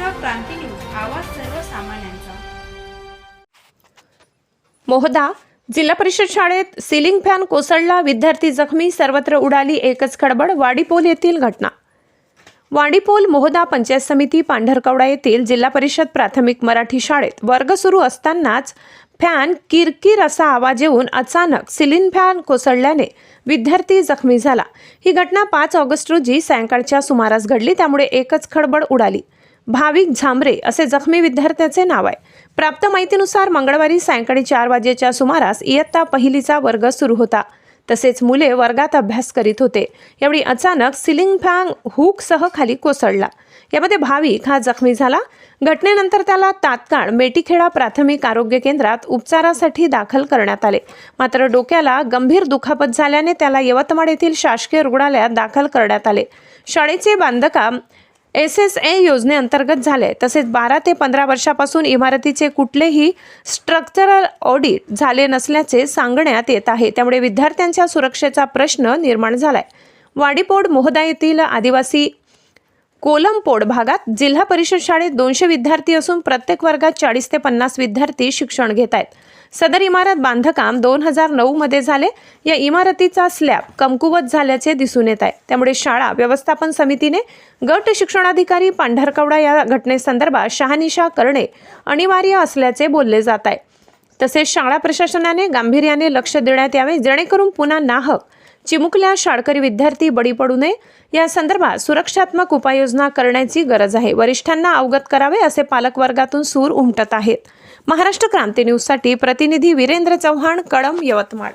क्रांती news आवाज सर्वसामान्यांचा. मोहदा जिल्हा परिषद शाळेत सिलिंग फॅन कोसळला विद्यार्थी जखमी सर्वत्र उडाली एकच खडबड वाडीपोल येथील घटना. वाडीपोल मोहदा पंचायत समिती पांढरकवडा येथील जिल्हा परिषद प्राथमिक मराठी शाळेत. वर्ग सुरू असतानाच फॅन किरकिर असा आवाज येऊन अचानक सिलिंग फॅन कोसळल्याने विद्यार्थी जखमी झाला. ही घटना पाच ऑगस्ट रोजी सायंकाळच्या सुमारास घडली त्यामुळे एकच खडबड उडाली. भाविक झांबरे असे जखमी विद्यार्थ्याचे नाव आहे. प्राप्त माहितीनुसार मंगळवारी सायंकाळी चार वाजेच्या सुमारास इयत्ता पहिलीचा वर्ग सुरू होता. तसेच मुले वर्गात अभ्यास करीत होते. यावेळी अचानक सिलिंग फॅन हुकसह खाली कोसळला. यामध्ये भाविक हा जखमी झाला. घटनेनंतर त्याला तात्काळ मेटीखेडा प्राथमिक आरोग्य केंद्रात उपचारासाठी दाखल करण्यात आले. मात्र डोक्याला गंभीर दुखापत झाल्याने त्याला यवतमाळ येथील शासकीय रुग्णालयात दाखल करण्यात आले. शाळेचे बांधकाम एस एस ए योजनेअंतर्गत झाले. तसेच बारा ते पंधरा वर्षापासून इमारतीचे कुठलेही स्ट्रक्चरल ऑडिट झाले नसल्याचे सांगण्यात येत आहे. त्यामुळे विद्यार्थ्यांच्या सुरक्षेचा प्रश्न निर्माण झालाय. वाडीपोड मोहदा येथील आदिवासी कोलमपोड भागात जिल्हा परिषद शाळेत दोनशे विद्यार्थी असून प्रत्येक वर्गात चाळीस ते पन्नास विद्यार्थी शिक्षण घेत आहेत. सदर इमारत बांधकाम दोन हजार नऊ मध्ये झाले. या इमारतीचा स्लॅब कमकुवत झाल्याचे दिसून येत आहे. त्यामुळे शाळा व्यवस्थापन समितीने गट शिक्षणाधिकारी पांढरकवडा या घटनेसंदर्भात शहानिशा करणे अनिवार्य असल्याचे बोलले जात आहे. तसेच शाळा प्रशासनाने गांभीर्याने लक्ष देण्यात यावे जेणेकरून पुन्हा नाहक चिमुकल्या शाळकरी विद्यार्थी बळी पडू नये. या संदर्भात सुरक्षात्मक उपाययोजना करण्याची गरज आहे. वरिष्ठांना अवगत करावे असे पालकवर्गातून सूर उमटत आहेत. महाराष्ट्र क्रांती न्यूजसाठी प्रतिनिधी वीरेंद्र चव्हाण कळम यवतमाळ.